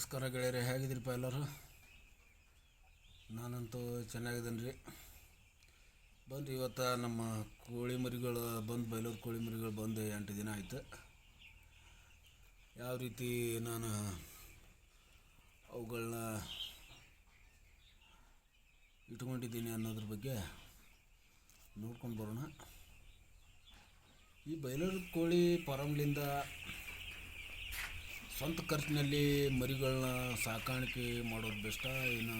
ನಮಸ್ಕಾರ ಗೆಳೆಯರೆ, ಹೇಗಿದ್ದೀರಪ್ಪ ಎಲ್ಲರೂ? ನಾನಂತೂ ಚೆನ್ನಾಗಿದ್ದೀನಿ ರೀ ಬಂದು ಇವತ್ತು ನಮ್ಮ ಕೋಳಿ ಮರಿಗಳು ಬಂದು, ಬೈಲೂರು ಕೋಳಿ ಮರಿಗಳು ಬಂದು ಎಂಟು ದಿನ ಆಯಿತು. ಯಾವ ರೀತಿ ನಾನು ಅವುಗಳನ್ನ ಇಟ್ಕೊಂಡಿದ್ದೀನಿ ಅನ್ನೋದ್ರ ಬಗ್ಗೆ ನೋಡ್ಕೊಂಡು ಬರೋಣ. ಈ ಬೈಲೂರು ಕೋಳಿ ಫಾರಮ್ಲಿಂದ ಸ್ವಂತ ಖರ್ಚಿನಲ್ಲಿ ಮರಿಗಳನ್ನ ಸಾಕಾಣಿಕೆ ಮಾಡೋದು ಬೆಸ್ಟ ಏನು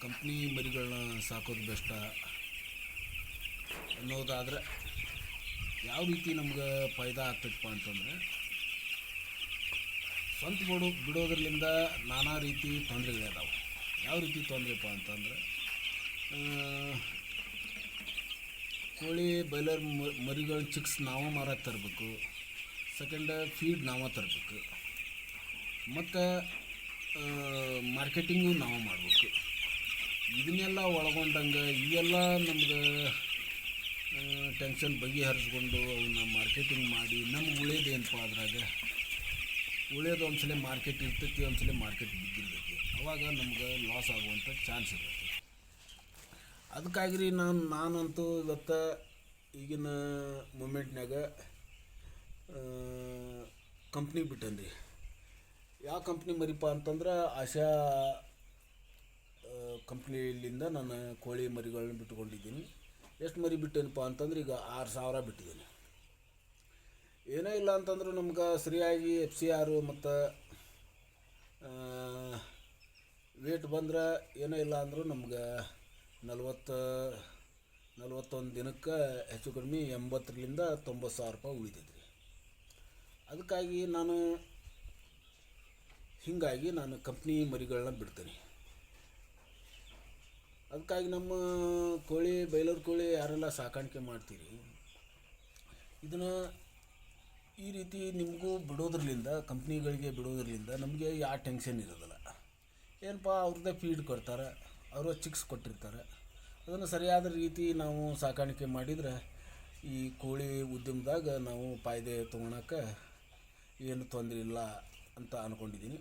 ಕಂಪ್ನಿ ಮರಿಗಳನ್ನ ಸಾಕೋದು ಬೆಸ್ಟ ಅನ್ನೋದಾದರೆ ಯಾವ ರೀತಿ ನಮ್ಗೆ ಫಾಯ್ದಾ ಆಗ್ತೈತಪ್ಪ ಅಂತಂದರೆ, ಸ್ವಂತ ಬಿಡೋ, ಬಿಡೋದ್ರಲ್ಲಿಂದ ನಾನಾ ರೀತಿ ತೊಂದರೆಗಳಿದಾವೆ ಯಾವ ರೀತಿ ತೊಂದರೆಪ್ಪ ಅಂತಂದರೆ ಕೋಳಿ ಬಾಯ್ಲರ್ ಮರಿಗಳ ಚಿಕ್ಸ್ ನಾವು ಮಾರಕ್ಕೆ ತರಬೇಕು. ಸೆಕೆಂಡ್ ಫೀಡ್ ನಾವೇ ತರಬೇಕು. ಮತ್ತು ಮಾರ್ಕೆಟಿಂಗು ನಾವು ಮಾಡಬೇಕು. ಇದನ್ನೆಲ್ಲ ಒಳಗೊಂಡಂಗೆ ಇವೆಲ್ಲ ನಮ್ಗೆ ಟೆನ್ಷನ್ ಬಗೆಹರಿಸ್ಕೊಂಡು ಅವನ್ನ ಮಾರ್ಕೆಟಿಂಗ್ ಮಾಡಿ ನಮ್ಗೆ ಉಳಿಯೋದೇನಪ್ಪ ಅದ್ರಾಗ? ಉಳಿಯೋದು ಒಂದ್ಸಲ ಮಾರ್ಕೆಟ್ ಇರ್ತೈತಿ, ಒಂದ್ಸಲ ಮಾರ್ಕೆಟ್ ಬಿದ್ದಿರ್ತೈತಿ. ಅವಾಗ ನಮ್ಗೆ ಲಾಸ್ ಆಗುವಂಥ ಚಾನ್ಸ್ ಇರ್ತೈತಿ. ಅದಕ್ಕಾಗಿ ರೀ ನಾನು, ನಾನಂತೂ ಇವತ್ತು ಈಗಿನ ಮೂಮೆಂಟ್ನಾಗ ಕಂಪ್ನಿ ರೀ ಯಾವ ಕಂಪ್ನಿ ಮರಿಪ ಅಂತಂದ್ರೆ ಆಶಾ ಕಂಪ್ನಿಲಿಂದ ನಾನು ಕೋಳಿ ಮರಿಗಳನ್ನ ಬಿಟ್ಟುಕೊಂಡಿದ್ದೀನಿ. ಎಷ್ಟು ಮರಿ ಬಿಟ್ಟೇನಪ್ಪ ಅಂತಂದ್ರೆ ಈಗ ಆರು ಸಾವಿರ ಬಿಟ್ಟಿದ್ದೀನಿ. ಏನೇ ಇಲ್ಲ ಅಂತಂದ್ರೆ ನಮ್ಗೆ ಸರಿಯಾಗಿ ಎಫ್ ಸಿ ಆರು ಮತ್ತು ವೇಟ್ ಬಂದ್ರೆ ಏನೂ ಇಲ್ಲ ಅಂದರೂ ನಮ್ಗೆ ನಲ್ವತ್ತು, ನಲ್ವತ್ತೊಂದು ದಿನಕ್ಕೆ ಹೆಚ್ಚು ಕಡಿಮೆ ಎಂಬತ್ತರಿಂದ ತೊಂಬತ್ತು ಸಾವಿರ ರೂಪಾಯಿ ಉಳಿತೈತೆ ಅದಕ್ಕಾಗಿ ನಾನು ಹೀಗಾಗಿ ನಾನು ಕಂಪ್ನಿ ಮರಿಗಳನ್ನ ಬಿಡ್ತೀನಿ. ಅದಕ್ಕಾಗಿ ನಮ್ಮ ಕೋಳಿ, ಬೈಲರ್ ಕೋಳಿ ಯಾರೆಲ್ಲ ಸಾಕಾಣಿಕೆ ಮಾಡ್ತೀರಿ, ಇದನ್ನು ಈ ರೀತಿ ನಿಮಗೂ ಬಿಡೋದ್ರಲ್ಲಿಂದ, ಕಂಪ್ನಿಗಳಿಗೆ ಬಿಡೋದ್ರಲ್ಲಿಂದ ನಮಗೆ ಯಾವ ಟೆನ್ಷನ್ ಇರೋದಿಲ್ಲ. ಏನಪ್ಪ, ಅವ್ರದ್ದೇ ಫೀಡ್ ಕೊಡ್ತಾರೆ, ಅವರು ಚಿಕ್ಸ್ ಕೊಟ್ಟಿರ್ತಾರೆ. ಅದನ್ನು ಸರಿಯಾದ ರೀತಿ ನಾವು ಸಾಕಾಣಿಕೆ ಮಾಡಿದರೆ ಈ ಕೋಳಿ ಉದ್ಯಮದಾಗ ನಾವು ಫಾಯ್ದೆ ತೊಗೊಳಕ್ಕೆ ಏನು ತೊಂದರೆ ಇಲ್ಲ ಅಂತ ಅಂದ್ಕೊಂಡಿದ್ದೀನಿ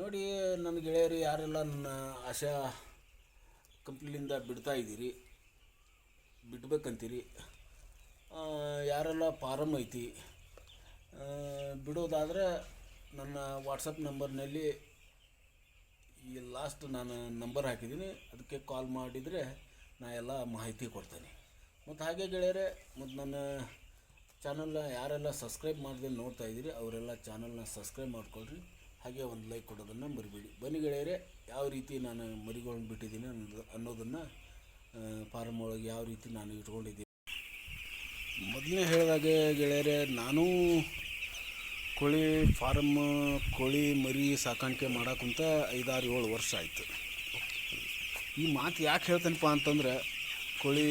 ನೋಡಿ, ನನ್ನ ಗೆಳೆಯರು ಯಾರೆಲ್ಲ ನನ್ನ ಆಶಾ ಕಂಪ್ನಿಲಿಂದ ಬಿಡ್ತಾ ಇದ್ದೀರಿ, ಬಿಡ್ಬೇಕಂತೀರಿ ಯಾರೆಲ್ಲ ಫಾರಮ್ ಐತಿ ಬಿಡೋದಾದರೆ ನನ್ನ ವಾಟ್ಸಪ್ ನಂಬರ್ನಲ್ಲಿ ಈ ಲಾಸ್ಟ್ ನಾನು ನಂಬರ್ ಹಾಕಿದ್ದೀನಿ. ಅದಕ್ಕೆ ಕಾಲ್ ಮಾಡಿದರೆ ನಾ ಎಲ್ಲ ಮಾಹಿತಿ ಕೊಡ್ತೇನೆ. ಮತ್ತು ಹಾಗೆ ಗೆಳೆಯರೆ, ಮತ್ತು ನನ್ನ ಚಾನಲ್ನ ಯಾರೆಲ್ಲ ಸಬ್ಸ್ಕ್ರೈಬ್ ಮಾಡದೆ ನೋಡ್ತಾ ಇದ್ದೀರಿ, ಅವರೆಲ್ಲ ಚಾನಲ್ನ ಸಬ್ಸ್ಕ್ರೈಬ್ ಮಾಡ್ಕೊಳ್ರಿ. ಹಾಗೆ ಒಂದು ಲೈಕ್ ಕೊಡೋದನ್ನು ಮರಿಬೇಡಿ. ಬನ್ನಿ ಗೆಳೆಯರೆ, ಯಾವ ರೀತಿ ನಾನು ಮರಿಗಳನ್ನ ಬಿಟ್ಟಿದ್ದೀನಿ ಅನ್ನೋದು, ಅನ್ನೋದನ್ನು ಫಾರಮ್ ಒಳಗೆ ಯಾವ ರೀತಿ ನಾನು ಇಟ್ಕೊಂಡಿದ್ದೀನಿ. ಮೊದಲನೇ ಹೇಳಿದಾಗೆ ಗೆಳೆಯರೆ, ನಾನು ಕೋಳಿ ಫಾರಮ್ ಕೋಳಿ ಮರಿ ಸಾಕಾಣಿಕೆ ಮಾಡೋಕ್ಕಂತ ಐದಾರು ಏಳು ವರ್ಷ ಆಯಿತು. ಈ ಮಾತು ಯಾಕೆ ಹೇಳ್ತೇನಪ್ಪ ಅಂತಂದ್ರೆ, ಕೋಳಿ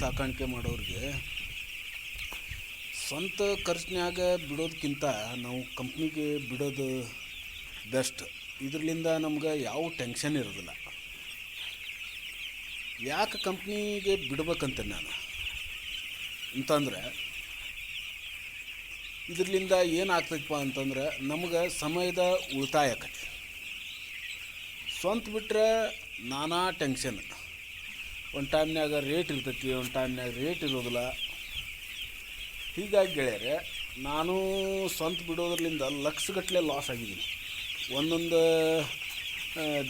ಸಾಕಾಣಿಕೆ ಮಾಡೋರಿಗೆ ಸ್ವಂತ ಖರ್ಚಿನಾಗ ಬಿಡೋದಕ್ಕಿಂತ ನಾವು ಕಂಪ್ನಿಗೆ ಬಿಡೋದು ಬೆಸ್ಟ್. ಇದರಿಂದ ನಮ್ಗೆ ಯಾವ ಟೆನ್ಷನ್ ಇರೋದಿಲ್ಲ. ಯಾಕೆ ಕಂಪ್ನಿಗೆ ಬಿಡ್ಬೇಕಂತ ನಾನು? ಅಂತಂದ್ರೆ ಇದರಿಂದ ಏನಾಗ್ತೈತಪ್ಪ ಅಂತಂದ್ರೆ, ನಮ್ಗೆ ಸಮಯದ ಉಳಿತಾಯ ಆಕತಿ. ಸ್ವಂತ ಬಿಟ್ಟರೆ ನಾನಾ ಟೆನ್ಷನ್. ಒಂದು ಟೈಮ್ನಾಗ ರೇಟ್ ಇರ್ತೈತಿ, ಒಂದು ಟೈಮ್ನಾಗ ರೇಟ್ ಇರೋದಿಲ್ಲ. ಹೀಗಾಗಿ ಗೆಳೆಯರೆ, ನಾನು ಸ್ವಂತ ಬಿಡೋದ್ರಲಿಂದ ಲಕ್ಷಗಟ್ಟಲೆ ಲಾಸ್ ಆಗಿದ್ದೀನಿ. ಒಂದೊಂದು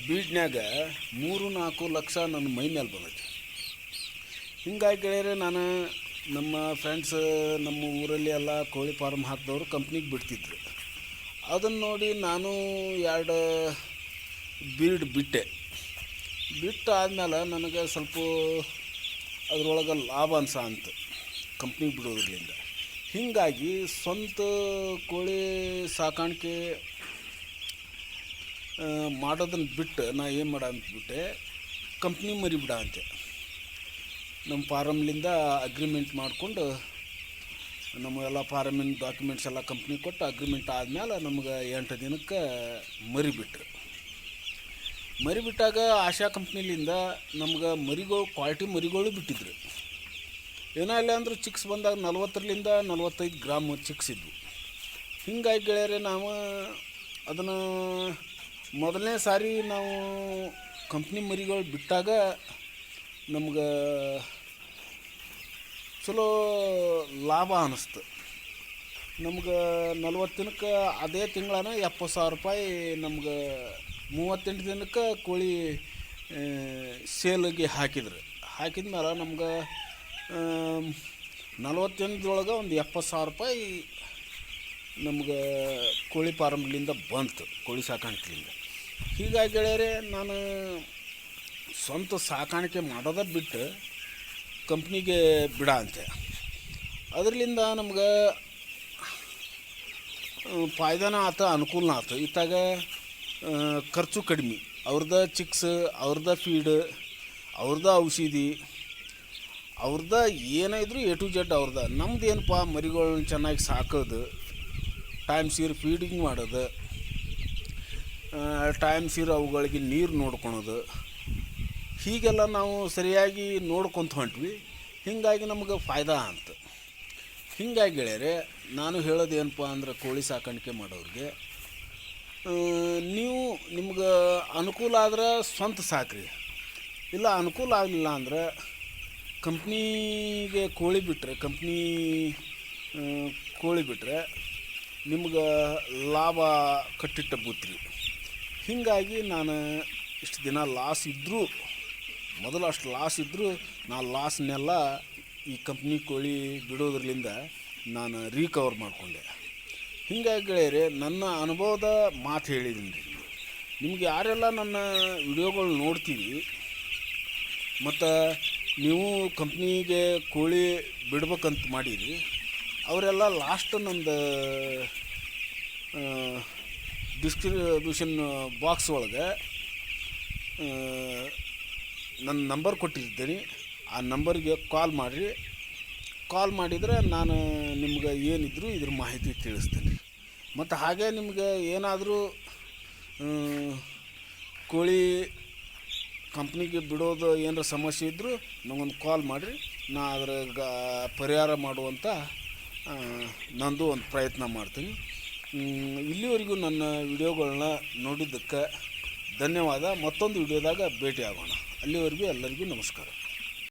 ಬೀಡ್ನ್ಯಾಗ ಮೂರು ನಾಲ್ಕು ಲಕ್ಷ ನನ್ನ ಮೈ ಮೇಲೆ ಬಂದೈತಿ. ಹಿಂಗಾಗಿ ಗೆಳೆಯರೆ, ನಾನು ನಮ್ಮ ಫ್ರೆಂಡ್ಸ್ ನಮ್ಮ ಊರಲ್ಲಿ ಎಲ್ಲ ಕೋಳಿ ಫಾರ್ಮ್ ಹಾಕಿದವರು ಕಂಪ್ನಿಗೆ ಬಿಡ್ತಿದ್ರು. ಅದನ್ನು ನೋಡಿ ನಾನು ಎರಡು ಬೀಡ್ ಬಿಟ್ಟೆ. ಬಿಟ್ಟು ಆದಮೇಲೆ ನನಗೆ ಸ್ವಲ್ಪ ಅದರೊಳಗೆ ಲಾಭ ಅನ್ಸ ಅಂತ ಕಂಪ್ನಿಗೆ ಬಿಡೋದ್ರಿಂದ ಹೀಗಾಗಿ ಸ್ವಂತ ಕೋಳಿ ಸಾಕಾಣಿಕೆ ಮಾಡೋದನ್ನು ಬಿಟ್ಟು ನಾ ಏನು ಮಾಡ ಅಂದ್ಬಿಟ್ಟೆ ಕಂಪ್ನಿ ಮರಿ ಬಿಡ ಅಂತೆ ನಮ್ಮ ಫಾರಮ್ಲಿಂದ ಅಗ್ರಿಮೆಂಟ್ ಮಾಡಿಕೊಂಡು ನಮಗೆಲ್ಲ ಫಾರಮಿನ ಡಾಕ್ಯುಮೆಂಟ್ಸ್ ಎಲ್ಲ ಕಂಪ್ನಿ ಕೊಟ್ಟು ಅಗ್ರಿಮೆಂಟ್ ಆದಮೇಲೆ ನಮ್ಗೆ ಎಂಟು ದಿನಕ್ಕೆ ಮರಿ ಮರಿಬಿಟ್ಟಾಗ ಮರಿ ಬಿಟ್ಟಾಗ ಆಶಾ ಕಂಪ್ನಿಲಿಂದ ನಮ್ಗೆ ಮರಿಗಳು ಕ್ವಾಲಿಟಿ ಮರಿಗಳು ಬಿಟ್ಟಿದ್ರು. ಏನೋ ಇಲ್ಲ ಅಂದ್ರೆ ಚಿಕ್ಸ್ ಬಂದಾಗ ನಲ್ವತ್ತರಿಂದ ನಲ್ವತ್ತೈದು ಗ್ರಾಮ್ ಚಿಕ್ಸ್ ಇದ್ವು. ಹಿಂಗಾಗಿ ಗೆಳೆಯರೆ ನಾವು ಅದನ್ನು ಮೊದಲನೇ ಸಾರಿ ನಾವು ಕಂಪ್ನಿ ಮರಿಗಳು ಬಿಟ್ಟಾಗ ನಮ್ಗೆ ಚಲೋ ಲಾಭ ಅನ್ನಿಸ್ತು ನಮ್ಗೆ ನಲ್ವತ್ತು ದಿನಕ್ಕೆ ಅದೇ ತಿಂಗಳನ ಎಪ್ಪತ್ತು ಸಾವಿರ ರೂಪಾಯಿ ನಮ್ಗೆ ಮೂವತ್ತೆಂಟು ದಿನಕ್ಕೆ ಕೋಳಿ ಸೇಲಿಗೆ ಹಾಕಿದ್ರು. ಹಾಕಿದ ಮೇಲೆ ನಮ್ಗೆ ನಲ್ವತ್ತೆಂಟರೊಳಗೆ ಒಂದು ಎಪ್ಪತ್ತು ಸಾವಿರ ರೂಪಾಯಿ ನಮ್ಗೆ ಕೋಳಿ ಫಾರಮ್ಲಿಂದ ಬಂತು, ಕೋಳಿ ಸಾಕಾಣಿಕೆಯಿಂದ ಹೀಗಾಗಿ ಗೆಳೆಯರೆ, ನಾನು ಸ್ವಂತ ಸಾಕಾಣಿಕೆ ಮಾಡೋದ ಬಿಟ್ಟು ಕಂಪ್ನಿಗೆ ಬಿಡ ಅಂತೆ. ಅದರಿಂದ ನಮ್ಗೆ ಫಾಯ್ದಾನ ಆತ, ಅನುಕೂಲನ ಆತು. ಇತ್ತಾಗ ಖರ್ಚು ಕಡಿಮೆ. ಅವ್ರದ್ದ ಚಿಕ್ಸ್ ಅವ್ರದ್ದ ಫೀಡ್ ಅವ್ರದ್ದ ಔಷಧಿ ಅವ್ರದ ಏನೇ ಎ ಟು ಜೆಡ್ ಅವ್ರದ. ನಮ್ದು ಏನಪ್ಪ ಮರಿಗಳನ್ನ ಚೆನ್ನಾಗಿ ಸಾಕೋದು ಟೈಮ್ ಸೀರ್ ಫೀಡಿಂಗ್ ಮಾಡೋದು ಟೈಮ್ ಸೀರ್ ಅವುಗಳಿಗೆ ನೀರು ನೋಡ್ಕೊಳೋದು. ಹೀಗೆಲ್ಲ ನಾವು ಸರಿಯಾಗಿ ನೋಡ್ಕೊತ ಹೊಂಟ್ವಿ. ಹೀಗಾಗಿ ನಮಗೆ ಫಾಯ್ದಾ ಅಂತ. ಹೀಗಾಗಿ ಗೆಳೆಯರೆ, ನಾನು ಹೇಳೋದು ಏನಪ್ಪ ಅಂದ್ರೆ ಕೋಳಿ ಸಾಕಾಣಿಕೆ ಮಾಡೋರಿಗೆ ನೀವು ನಿಮ್ಗೆ ಅನುಕೂಲ ಆದ್ರೆ ಸ್ವಂತ ಸಾಕ್ರಿ. ಇಲ್ಲ ಅನುಕೂಲ ಆಗಲಿಲ್ಲ ಅಂದ್ರೆ ಕಂಪ್ನಿಗೆ ಕೋಳಿ ಬಿಟ್ಟರೆ ಕಂಪ್ನಿ ಕೋಳಿ ಬಿಟ್ಟರೆ ನಿಮ್ಗೆ ಲಾಭ ಕಟ್ಟಿಟ್ಟ ಬೂತ್ರಿ. ಹೀಗಾಗಿ ನಾನು ಇಷ್ಟು ದಿನ ಲಾಸ್ ಇದ್ದರೂ ಮೊದಲು ಅಷ್ಟು ಲಾಸ್ ಇದ್ದರೂ ನಾ ಲಾಸ್ನೆಲ್ಲ ಈ ಕಂಪ್ನಿ ಕೋಳಿ ಬಿಡೋದ್ರಲಿಂದ ನಾನು ರೀಕವರ್ ಮಾಡಿಕೊಂಡೆ. ಹೀಗಾಗಿ ಗೆಳೆಯರೆ, ನನ್ನ ಅನುಭವದ ಮಾತು ಹೇಳಿದ್ದೀನಿ ರೀ. ನಿಮ್ಗೆ ಯಾರೆಲ್ಲ ನನ್ನ ವಿಡಿಯೋಗಳು ನೋಡ್ತೀವಿ ಮತ್ತು ನೀವು ಕಂಪ್ನಿಗೆ ಕೋಳಿ ಬಿಡ್ಬೇಕಂತ ಮಾಡೀರಿ, ಅವರೆಲ್ಲ ಲಾಸ್ಟ್ ನಂದು ಡಿಸ್ಕ್ರಿಬ್ಯೂಷನ್ ಬಾಕ್ಸ್ ಒಳಗೆ ನನ್ನ ನಂಬರ್ ಕೊಟ್ಟಿರ್ತೀನಿ. ಆ ನಂಬರ್ಗೆ ಕಾಲ್ ಮಾಡಿರಿ. ಕಾಲ್ ಮಾಡಿದರೆ ನಾನು ನಿಮ್ಗೆ ಏನಿದ್ರು ಇದ್ರ ಮಾಹಿತಿ ತಿಳಿಸ್ತೀನಿ. ಮತ್ತು ಹಾಗೆ ನಿಮಗೆ ಏನಾದರೂ ಕೋಳಿ ಕಂಪ್ನಿಗೆ ಬಿಡೋದು ಏನಾರ ಸಮಸ್ಯೆ ಇದ್ದರೂ ನಂಗೊಂದು ಕಾಲ್ ಮಾಡಿರಿ. ನಾ ಅದರ ಗ- ಪರಿಹಾರ ಮಾಡುವಂಥ ನಂದು ಒಂದು ಪ್ರಯತ್ನ ಮಾಡ್ತೀನಿ. ಇಲ್ಲಿವರೆಗೂ ನನ್ನ ವಿಡಿಯೋಗಳನ್ನ ನೋಡಿದ್ದಕ್ಕೆ ಧನ್ಯವಾದ. ಮತ್ತೊಂದು ವಿಡಿಯೋದಾಗ ಭೇಟಿ ಆಗೋಣ ಅಲ್ಲಿವರೆಗೂ ಎಲ್ಲರಿಗೂ ನಮಸ್ಕಾರ.